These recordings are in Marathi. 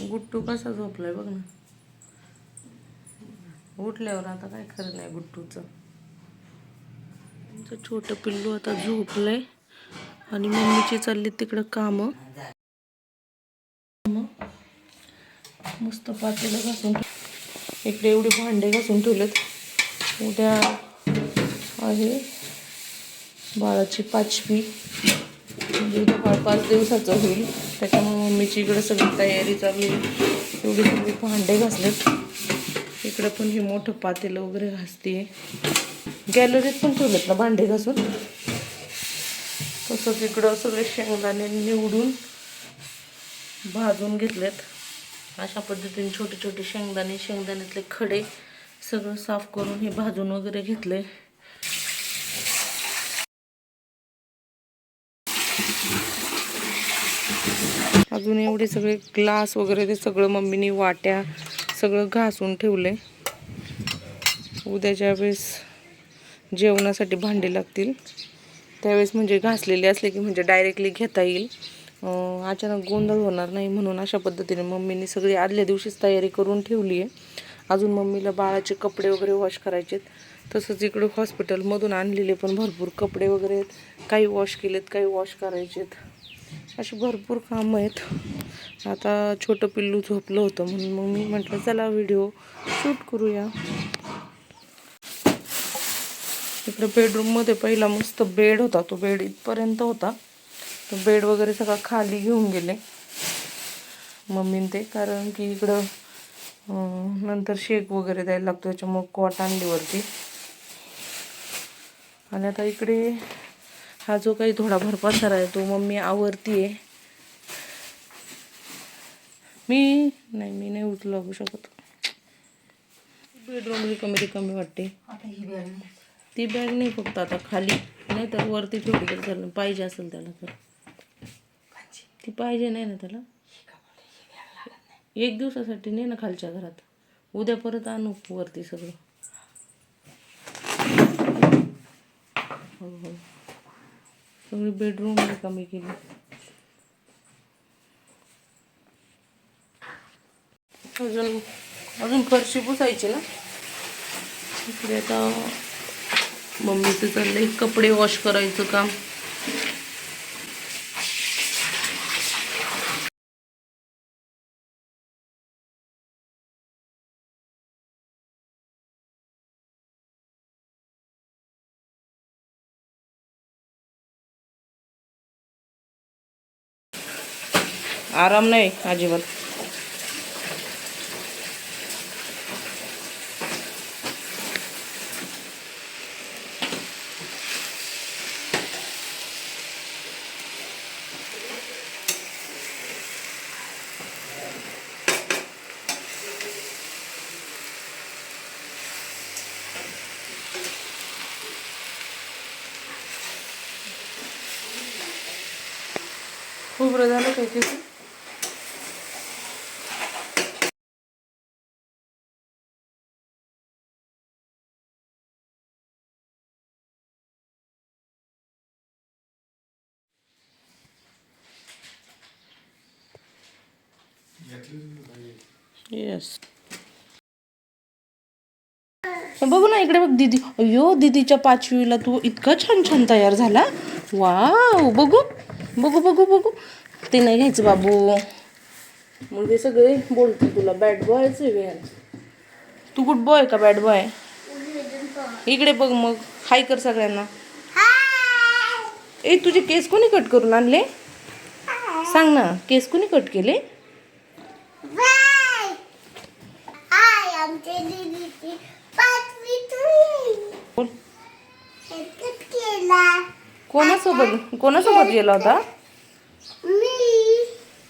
गुट्टू कसा झोपलाय बघ ना. उठल्यावर आता काय खरं नाही गुट्टूचं. आमचं छोटं पिल्लू आता झोपलंय आणि मम्मीची चालली तिकडं कामं. कामं. मस्त पातेलं घासून इकडे एवढे भांडे घासून ठेवलेत. उद्या आहे बाळाची पाचवी. म्हणजे पाच दिवसाचं होईल. त्याच्यामुळे मम्मीची इकडं सगळी तयारी चालू आहे. एवढे सगळे भांडे घासलेत. इकडं पण हे मोठं पातेलं वगैरे घासते गॅलरीत पण ठेवलेत ना भांडे घासून? तसंच इकडं सगळे शेंगदाणे निवडून भाजून घेतलेत. अशा पद्धतीने छोटे छोटे शेंगदाणे शेंगदाण्यातले खडे सगळं साफ करून हे भाजून वगैरे घेतले. अजून एवढे सगळे ग्लास वगैरे ते सगळं मम्मीने वाट्या सगळं घासून ठेवले उद्याच्या वेळेस जेवणासाठी भांडे लागतील. त्यावेळेस म्हणजे घासलेले असले की म्हणजे डायरेक्टली घेता येईल. अचानक गोंधळ होणार नाही म्हणून अशा पद्धतीने मम्मीने सगळी आदल्या दिवशीच तयारी करून ठेवली आहे. अजून मम्मीला बाळाचे कपडे वगैरे वॉश करायचेत. तसंच इकडे हॉस्पिटलमधून आणलेले पण भरपूर कपडे वगैरे आहेत. काही वॉश केलेत काही वॉश करायचेत. अशी भरपूर कामं आहेत. आता छोटं पिल्लू झोपलं होतं म्हणून मग मी म्हटलं चला व्हिडिओ शूट करूया. इकडे बेडरूममध्ये पहिला मस्त बेड होता तो बेड इथपर्यंत होता. तो बेड वगैरे सगळा खाली घेऊन गेले मम्मीन ते कारण की इकडं नंतर शेक वगैरे द्यायला लागतो त्याच्यामुळं कॉट आणली वरती. आणि आता इकडे हा जो काही थोडाफार पसारा आहे तो मम्मी आवरतीये मी नाही मी नाही उचलू शकत. बेडरूम रिकामी रिकामी वाटते. ती बॅग नाही फक्त आता खाली. नाही तर वरती ठेवली तरी चालेल. पाहिजे असेल त्याला तर. ती पाहिजे नाही ना त्याला? एक दिवसासाठी नाही ना खालच्या घरात? उद्या परत आणू वरती सगळं. हो हो. सगळी बेडरूम रिकामी केली. अजून अजून फरशी पुसायची ना? इकडे आता मम्मीचं चाललंय कपडे वॉश करायचं काम. आराम नाही अजिबात. खूप रजाला काय की येस बघू ना इकडे बघ दीदी. अयो दीदीच्या पाचवीला तू इतका छान छान तयार झाला. वाव बघू बघू बघू बघू. ते नाही घ्यायचं बाबू. मग हे सगळे बोलते तुला बॅड बॉयच तू गुड बॉय का बॅड बॉय इकडे बघ मग हाय कर सगळ्यांना. ए तुझे केस कोणी कट करून आणले? सांग ना केस कोणी कट केले आय आमच्या दीदीची पाचवी तुली बोल एकच केला कोणासोबत कोणासोबत गेला होता? मी.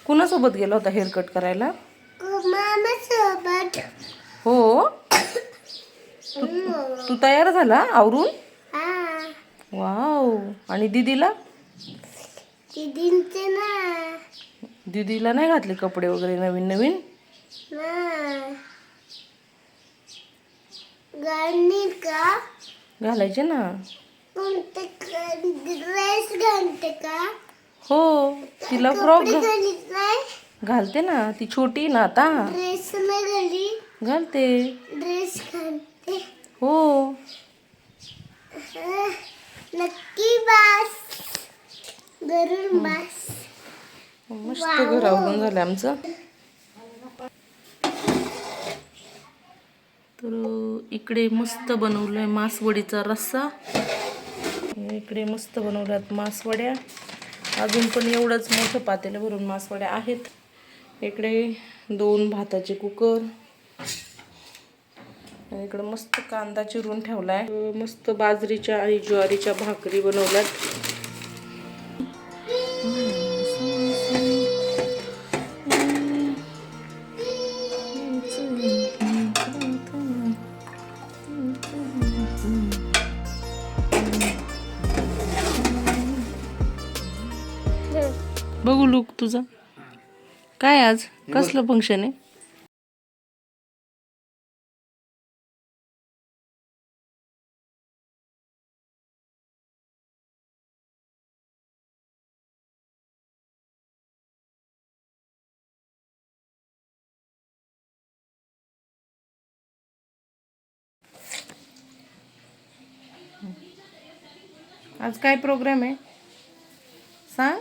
कुणासोबत गेला होता हेअर कट करायला? मामा सोबत हो? तू तयार झाला आवरून? हा. वाव. आणि दीदीला? दीदींचे ना. दीदीला नाही घातले कपडे वगैरे नवीन नवीन? घालायचे ना. ड्रेस घालते का हो तिला फ्रॉक घालीत ना ती छोटी ना आता. ड्रेस नाही घालते. ड्रेस घालते? हो. नक्की बस. घरून बस. मस्त घर आवरून झालं आमचं. तर इकडे मस्त बनवलंय मासवडीचा रस्सा. इकडे मस्त बनवल्यात मासवड्या. अजून पण एवढंच मोठं पातेलं भरून मासवड्या आहेत. इकडे दोन भाताचे कुकर. आणि इकडे मस्त कांदा चिरून ठेवलाय. मस्त बाजरीच्या आणि ज्वारीच्या भाकरी बनवल्यात. बघू लुक तुझा. काय आज? कसलं फंक्शन आहे? आज काय प्रोग्राम आहे? सांग.